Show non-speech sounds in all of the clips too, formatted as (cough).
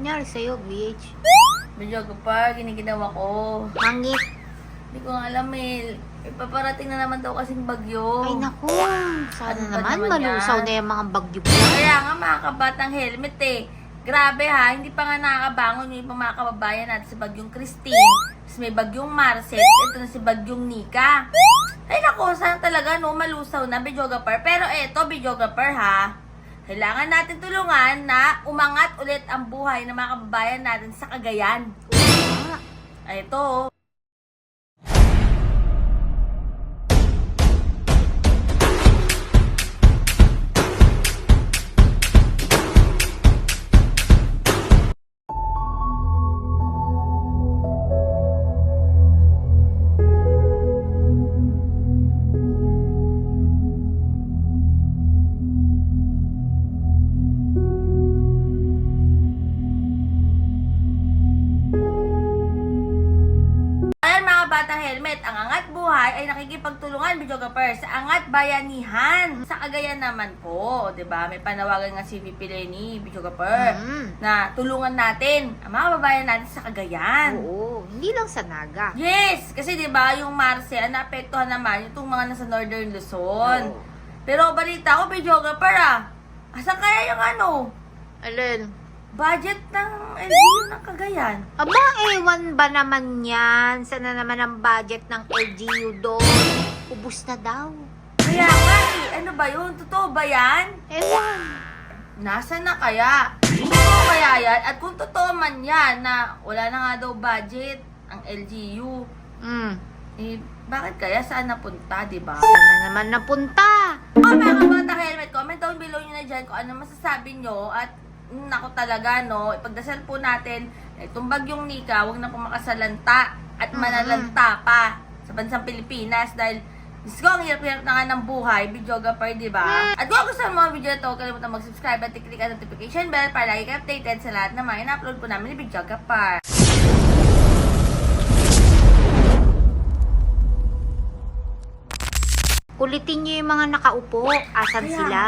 Nangyari sa'yo, BH. Medyo pa, giniginawa ko. Mangit. Hindi ko nga alam eh. Ipaparating na naman daw kasing bagyo. Ay, naku. Sana Ano naman naman malusaw yan? na yung mga bagyo Kaya nga mga kabatang helmet eh. Grabe ha, hindi pa nga nakakabangon yung ibang mga kababayan natin sa bagyong Christine. Tapos may bagyong Marcet, ito na si bagyong Nika. Ay nako, sana talaga no, malusaw na videographer. Pero eto videographer ha, kailangan natin tulungan na umangat ulit ang buhay ng mga kababayan natin sa Cagayan. Ay, ito. Batang helmet, ang Angat Buhay ay nakikipagtulungan videographer sa Angat Bayanihan. Sa Cagayan naman po, 'di ba? May panawagan nga si VP Lenny, videographer, Mm. na tulungan natin ang mga kababayan natin sa Cagayan. oo. Hindi lang sa Naga. Yes, kasi 'di ba, yung Marce, naapektuhan naman itong mga nasa Northern Luzon. Oo. Pero balita ko videographer ah. Asan kaya yung ano? Alin? Budget ng LGU ng Cagayan. Aba, ewan ba naman yan? Sana naman ang budget ng LGU doon? Ubus na daw. Kaya nga eh, ano ba yun? Totoo ba yan? Ewan. Nasa na kaya? Totoo kaya yan? At kung totoo man yan na wala na nga daw budget ang LGU, Mm. eh, bakit kaya saan napunta, di ba? Sana naman napunta. O mga kabata helmet, comment down below nyo na dyan kung ano masasabi nyo at nako talaga no, ipagdasal po natin na itong bagyong Nika, huwag na po makasalanta at manalanta pa sa bansang Pilipinas dahil Diyos ko, ang hirap-hirap na nga ng buhay, videographer, di ba? At kung gusto mo mga video na to, kalimutan mag-subscribe at i-click ang notification bell para lagi kayo updated sa lahat ng mga ina-upload po namin ni videographer. Kulitin niyo yung mga nakaupo. Asan Kaya sila?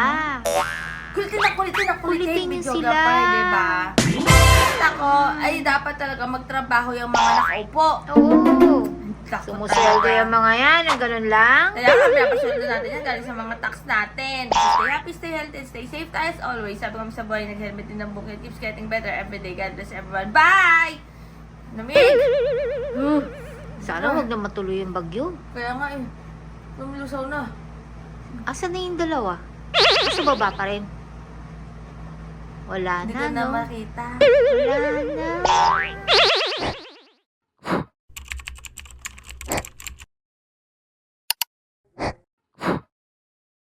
Kulitin na kulitin na kulitin, Kulitin sila. di ba? Ako, ay dapat talaga magtrabaho yung mga nakaupo. Oo. Takot Sumusweldo talaga. yung mga yan. Ang ganun lang. Kaya kami napasweldo natin yan galing sa mga tax natin. Stay happy, stay healthy, and stay safe tayo as always. Sabi kami sa buhay, nag-helmet din ng bukid. Keeps getting better every day. God bless everyone. Bye! Namig! (gasps) Sana huwag na matuloy yung bagyo. Kaya nga eh, lumilusaw na. Asan na yung dalawa? Sa baba pa rin. Wala Hindi na, ko na no? makita. Wala na.